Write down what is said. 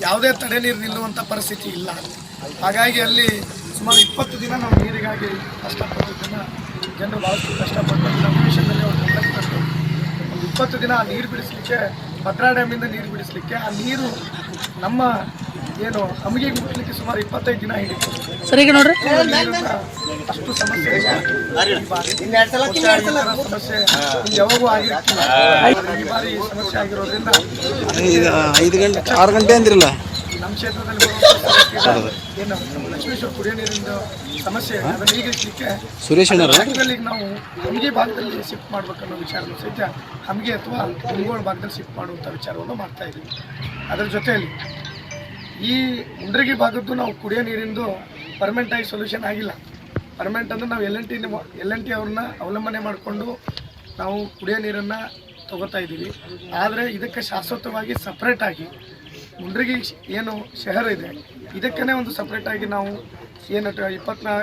ಯಾವುದೇ ತಡೆ ನೀರು ನಿಲ್ಲುವಂಥ ಪರಿಸ್ಥಿತಿ ಇಲ್ಲ. ಹಾಗಾಗಿ ಅಲ್ಲಿ ಸುಮಾರು ಇಪ್ಪತ್ತು ದಿನ ನಾವು ನೀರಿಗಾಗಿ ಕಷ್ಟಪಟ್ಟಿದ್ದನ್ನು ಜನರು ಭಾಳಷ್ಟು ಕಷ್ಟಪಟ್ಟು ಸನ್ನಿವೇಶದಲ್ಲಿ ಒಂದು ಕಷ್ಟಪಟ್ಟು ಒಂದು ಇಪ್ಪತ್ತು ದಿನ ಆ ನೀರು ಬಿಡಿಸ್ಲಿಕ್ಕೆ ಭದ್ರಾ ಡ್ಯಾಮಿಂದ ನೀರು ಬಿಡಿಸ್ಲಿಕ್ಕೆ ಆ ನೀರು ನಮ್ಮ ಏನು ನಮಗೆ ಮುಟ್ಟಲಿಕ್ಕೆ ಸುಮಾರು ಇಪ್ಪತ್ತೈದು ದಿನ ಹಿಡಿತು ಸರಿ ಈಗ ನೋಡ್ರಿ. ಅಷ್ಟು ಸಮಸ್ಯೆ ಸಮಸ್ಯೆ ಯಾವಾಗೂ ಆಗಿರ್ತಿಲ್ಲ ಈ ಬಾರಿ ಸಮಸ್ಯೆ ಆಗಿರೋದ್ರಿಂದ ಈಗ ಐದು ಗಂಟೆ ಆರು ಗಂಟೆ ಅಂದಿರಲ್ಲ? ನಮ್ಮ ಕ್ಷೇತ್ರದಲ್ಲಿ ಏನು ನಮ್ಮ ಲಕ್ಷ್ಮೇಶ್ವರ ಕುಡಿಯೋ ನೀರಿಂದ ಸಮಸ್ಯೆ. ಅದನ್ನ ಈಗಿಸ್ಲಿಕ್ಕೆ ಸುರೇಶ್ ಭಾಗದಲ್ಲಿ ನಾವು ಹಮ್ಗೆ ಭಾಗದಲ್ಲಿ ಶಿಫ್ಟ್ ಮಾಡ್ಬೇಕನ್ನೋ ವಿಚಾರವನ್ನು ಸಹಿತ ಹಮ್ಗೆ ಅಥವಾ ಕುಂಗೋಳ ಭಾಗದಲ್ಲಿ ಶಿಫ್ಟ್ ಮಾಡುವಂಥ ವಿಚಾರವನ್ನು ಮಾಡ್ತಾ ಇದ್ದೀವಿ. ಅದರ ಜೊತೆಯಲ್ಲಿ ಈ ಮುಂಡ್ರಗಿ ಭಾಗದ್ದು ನಾವು ಕುಡಿಯೋ ನೀರಿಂದು ಪರ್ಮನೆಂಟ್ ಆಗಿ ಸೊಲ್ಯೂಷನ್ ಆಗಿಲ್ಲ. ಪರ್ಮನೆಂಟ್ ಅಂದರೆ ನಾವು L N T L N T ಅವ್ರನ್ನ ಅವಲಂಬನೆ ಮಾಡಿಕೊಂಡು ನಾವು ಕುಡಿಯೋ ನೀರನ್ನು ತಗೋತಾ ಇದ್ದೀವಿ. ಆದರೆ ಇದಕ್ಕೆ ಶಾಶ್ವತವಾಗಿ ಸಪ್ರೇಟಾಗಿ ಮುಂಡ್ರಗಿ ಏನು ಶಹರ ಇದೆ ಇದಕ್ಕೇ ಒಂದು ಸಪ್ರೇಟಾಗಿ ನಾವು ಏನು ಇಪ್ಪತ್ನಾ